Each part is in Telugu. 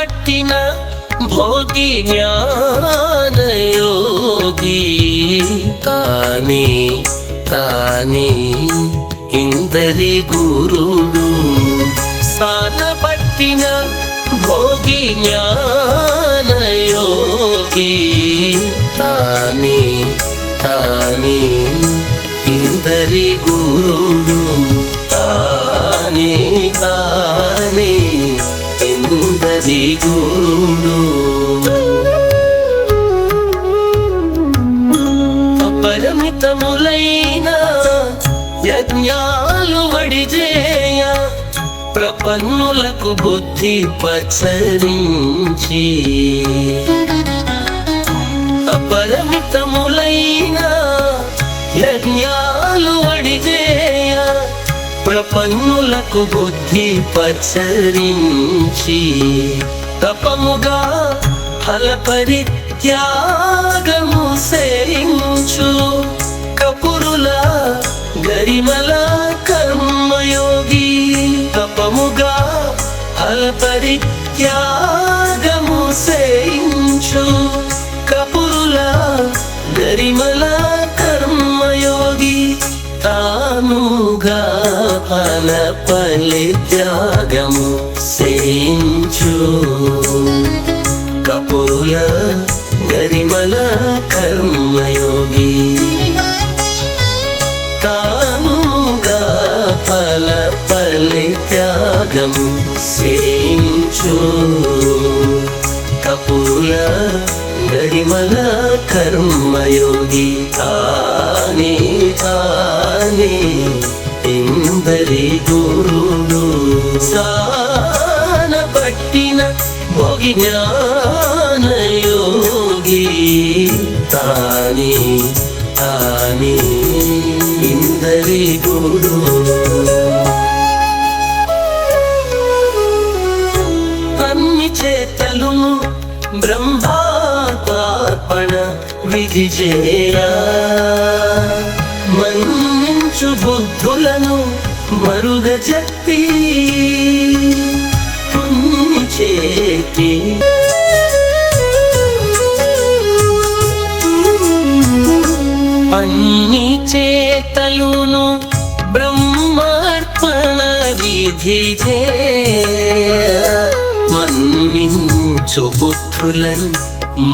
పట్టిన భోగి జ్ఞానయోగి తాని తాని ఇందరి గురుడు సాన పట్టిన భోగి జ్ఞానయోగి తాని తాని ఇందరి గురుడు ఇందరి గురుడు అపరిమితములైన యజ్ఞాలు వడిజేయ ప్రపన్నులకు బుద్ధి పచరించి అపరిమితములైన యజ్ఞాలు వడిజేయ ప్రపన్నులకు బుద్ధి పచరించి తపముగా ఫలపరి త్యాగము సేయించు కపురుల గరిమల కర్మయోగి తపముగా ఫలపరి ఫల పలి త్యాగము సేయించు కపురుల గరిమల కర్మయోగి. తానుగా ఫల పలి త్యాగము సేయించు కపురుల గరిమల కర్మయోగి. తానే తానే. సుందరి గురుడు సాన పట్టిన భోగి జ్ఞాన యోగి. తాని తాని ఇందరి గురుడు. అన్ని చేతలు బ్రహ్మాత్మణ విధి చేయ. మరుగ చెప్పి చేతి అన్ని చేతలును బ్రహ్మార్పణ విధి మన్నించు బుద్ధులను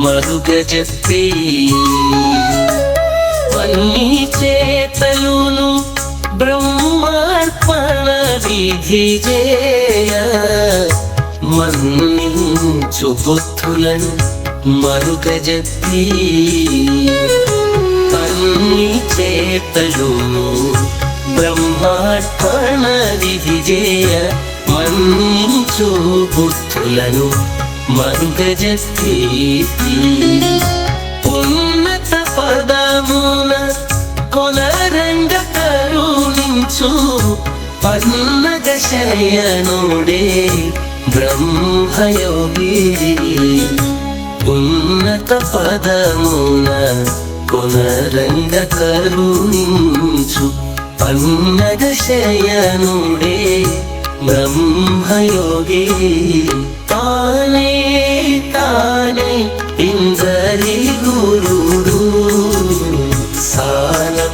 మరుగ చెప్పి. అన్ని చేతలును బ్రహ్మార్పణ మన్నించు బుద్ధులను మరుగ చెప్పి అన్ని చేతలు బ్రహ్మార్పణ విధిజేయ మన్నించు బుద్ధులను మరుగజస్తి ఉన్నత పదమున కొనరంగ కరుణించు పన్నగ శయనుడే బ్రహ్మయోగి ఉన్నత పదమున కొనరంగ కరుణించు. పన్నగ శయనుడే బ్రహ్మయోగి. తానే తానే ఇందరి గురుడు. సాల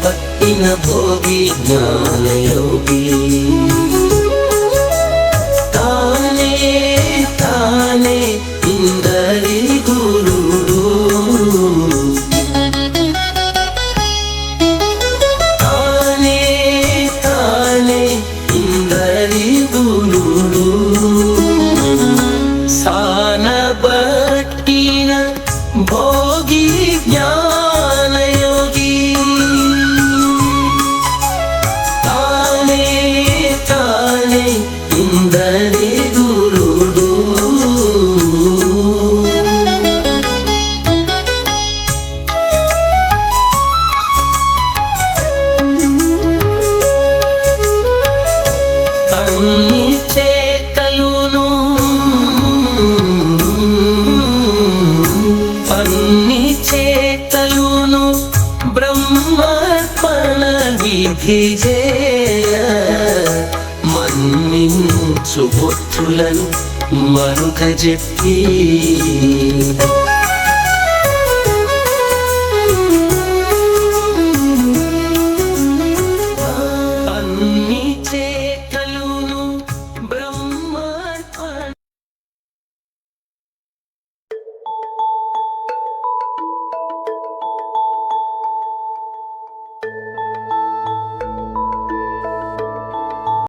విధి మన్నించు బొత్తులను మరుక చెప్పి